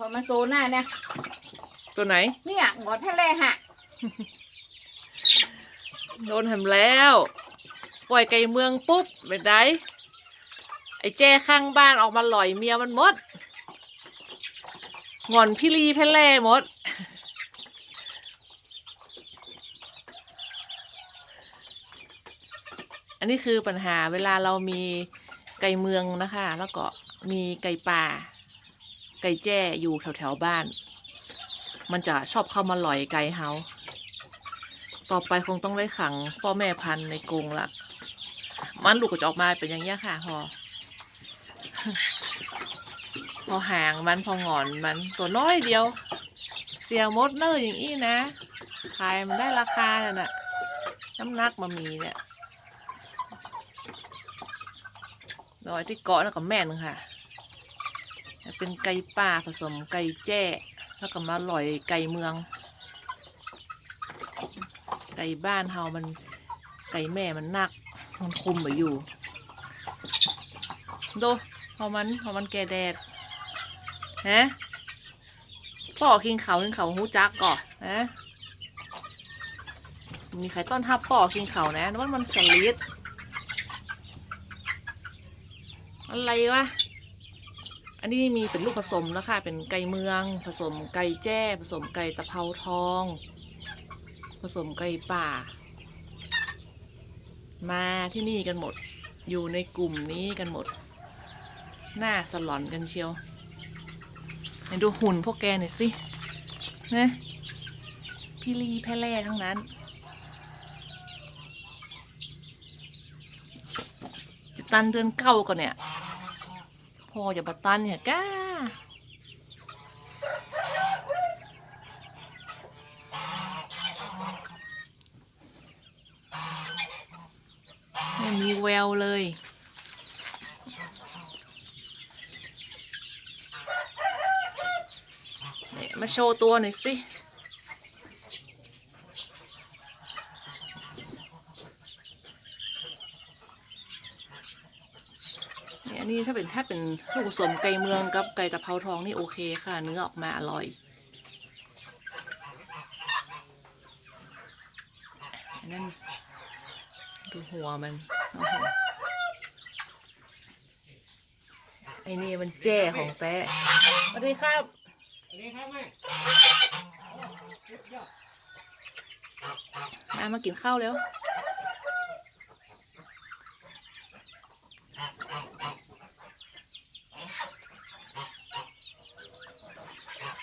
พอมาโซน่าเนี่ยตัวไหน เนี่ยงอดแพะแล่ฮะโดนทำแล้ว ปล่อยไก่เมืองปุ๊บเป็นไดไอ้แจ้ข้างบ้านออกมาหล่อยเมียมันหมดงอนพี่ลีแพะแล่หมด อันนี้คือปัญหาเวลาเรามีไก่เมืองนะคะ แล้วก็มีไก่ป่า ไก่แจ้อยู่แถวแถวๆบ้าน มันจะชอบเข้ามาหล่อยไก่เฮาต่อไปคงต้องได้ขังพ่อแม่พันในกรงละมันลูกก็จะออกมาเป็นอย่างเงี้ค่ะพอพอหางมันพอหงอนมันตัวน้อยเดียว เสียมดเนอร์อย่างอี้นะ ขายมันได้ราคาน่ะนะน้ำหนักมามีเนี่ยดอยที่เกาะแล้วก็แม่นึงค่ะ เป็นไก่ป่าผสมไก่แจ้แล้วก็มาลอยไก่เมือง ไก่บ้านเฮามันไก่แม่มันนัก มันคุมไปอยู่ ดูพอมันพอมันแก่แดดฮะพ่อกินเขากินเขาหูจักก่อนนะมีใครต้อนทับป่อกินเขานะนั่นมันสลิดอะไรวะ อันนี้มีเป็นลูกผสมแล้วค่ะ เป็นไก่เมือง ผสมไก่แจ้ ผสมไก่ตะเภาทอง ผสมไก่ป่า มาที่นี่กันหมด อยู่ในกลุ่มนี้กันหมด หน้าสลอนกันเชียวไหนดูหุ่นพวกแกหน่อยสิ นะ พี่ลีแพร่แร่ทั้งนั้น จะตันเดือนเก้าก่อนเนี่ย ออย่าบัตันเนี่ยก้าไม่มีแววเลยเนี่ยมาโชว์ตัวหน่อยสิ นี่ถ้าเป็นถ้าเป็นลูกผสมไก่เมืองกับไก่ตะเภาทองนี่โอเคค่ะ เนื้อออกมาอร่อยนนั้นดูหัวมันไอ้นี่มันแจ้ของแต้สวัสดีครับมามากินข้าวแล้ว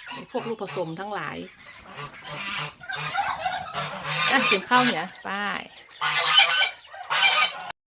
ไอ้พ วกลูกผสมทั้งหลายอะกินข้าวเนี่ยป้าย